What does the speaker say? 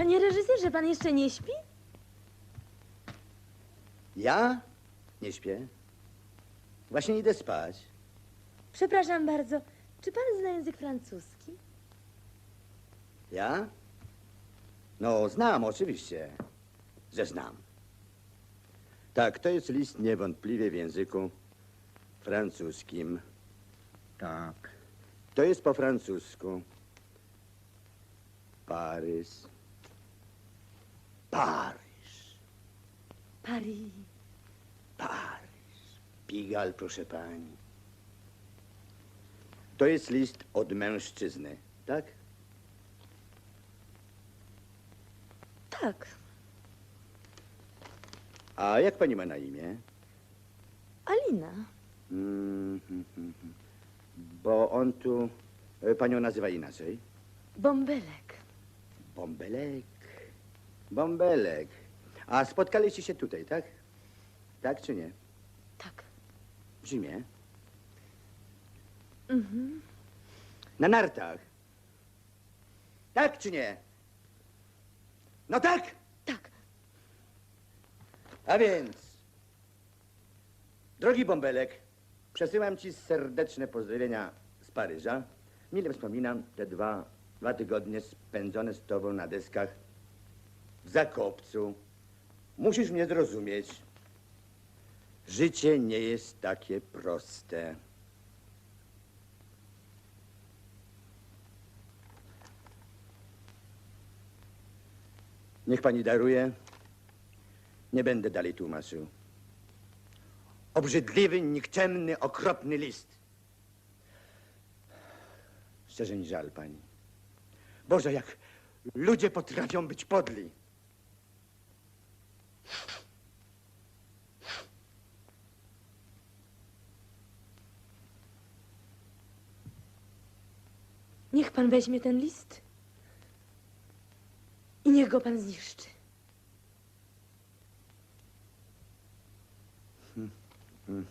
Panie reżyserze, pan jeszcze nie śpi? Ja? Nie śpię. Właśnie idę spać. Przepraszam bardzo. Czy pan zna język francuski? Ja? No, znam, oczywiście, że znam. Tak, to jest list niewątpliwie w języku francuskim. Tak. To jest po francusku. Parys. Paryż. Paris. Paryż. Pigal, proszę pani. To jest list od mężczyzny, tak? Tak. A jak pani ma na imię? Alina. Mm, hmm, hmm, hmm. Bo on tu e, panią nazywa inaczej. Bąbelek. Bąbelek. Bąbelek. A spotkaliście się tutaj, tak? Tak czy nie? Tak. W zimie? Mhm. Na nartach. Tak czy nie? No tak! Tak. A więc, drogi bąbelek, przesyłam ci serdeczne pozdrowienia z Paryża. Mile wspominam te dwa, dwa tygodnie spędzone z tobą na deskach w Zakopcu. Musisz mnie zrozumieć. Życie nie jest takie proste. Niech pani daruje. Nie będę dalej tłumaczył. Obrzydliwy, nikczemny, okropny list. Szczerze mi żal pani. Boże, jak ludzie potrafią być podli. Niech pan weźmie ten list i niech go pan zniszczy. Hmm.